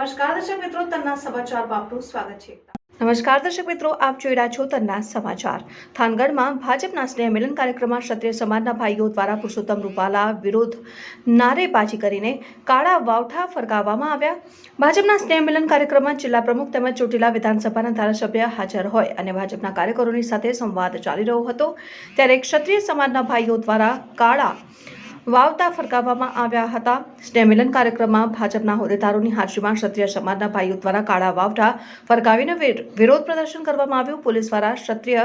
નમસ્કાર દર્શક મિત્રો, તન્ના સમાચારમાં આપનું સ્વાગત છે. નમસ્કાર દર્શક મિત્રો, આપ જોઈ રહ્યા છો તન્ના સમાચાર. થાનગઢમાં ભાજપના સ્નેહ મિલન કાર્યક્રમમાં ક્ષત્રિય સમાજના ભાઈઓ દ્વારા પુરુષોત્તમ રૂપાલા વિરુદ્ધ નારેબાજી કરીને કાળા વાવઠા ફરકાવવામાં આવ્યા. ભાજપના સ્નેહ મિલન કાર્યક્રમમાં જિલ્લા પ્રમુખ તેમજ ચોટીલા વિધાનસભાના ધારાસભ્ય હાજર હોય અને ભાજપના કાર્યકરોની સાથે સંવાદ ચાલી રહ્યો હતો. ત્યારે ક્ષત્રિય સમાજના ભાઈઓ દ્વારા કાળા વાવતા ફરકાવવામાં આવ્યા હતા. સ્ટેમિલન કાર્યક્રમમાં ભાજપના હોદ્દેદારોની હાજરીમાં ક્ષત્રિય સમાજના ભાઈઓ દ્વારા કાળા વાવટા ફરકાવીને વિર- વિરોધ પ્રદર્શન કરવામાં આવ્યું. પોલીસ દ્વારા ક્ષત્રિય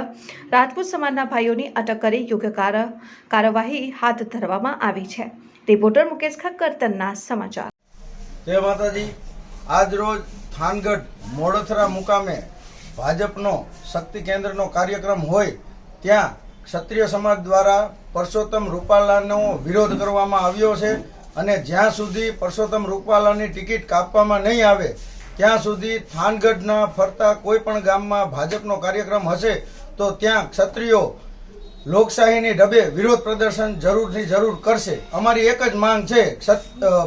રાજપૂત સમાજના ભાઈઓની અટક કરી યોગ્ય કાર- કાર્યવાહી હાથ ધરવામાં આવી છે. રિપોર્ટર મુકેશ ખક્કર, તન્ના સમાચાર. જય માતાજી. આજ રોજ થાનગઢ મોડથરા મુકામે ભાજપનો શક્તિ કેન્દ્રનો કાર્યક્રમ હોય, ત્યાં ક્ષત્રિય સમાજ દ્વારા પરસોત્તમ રૂપાલાનો વિરોધ કરવામાં આવ્યો છે અને જ્યાં સુધી પરસોત્તમ રૂપાલાની ટિકિટ કાપવામાં નહીં આવે ત્યાં સુધી થાનગઢના ફરતા કોઈ પણ ગામમાં ભાજપનો કાર્યક્રમ હશે તો ત્યાં ક્ષત્રિયો લોકશાહીની ઢબે વિરોધ પ્રદર્શન જરૂરથી જરૂર કરશે. અમારી એક જ માંગ છે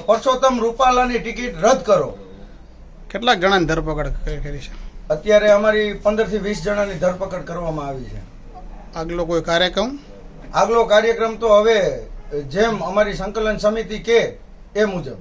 પરસોત્તમ રૂપાલાની ટિકિટ રદ કરો. કેટલાક જણાની ધરપકડ કરી કરી છે? અત્યારે અમારી પંદરથી વીસ જણાની ધરપકડ કરવામાં આવી છે. આગલો કોઈ કાર્યક્રમ? આગલો કાર્યક્રમ તો હવે જેમ અમારી સંકલન સમિતિ કે એ મુજબ.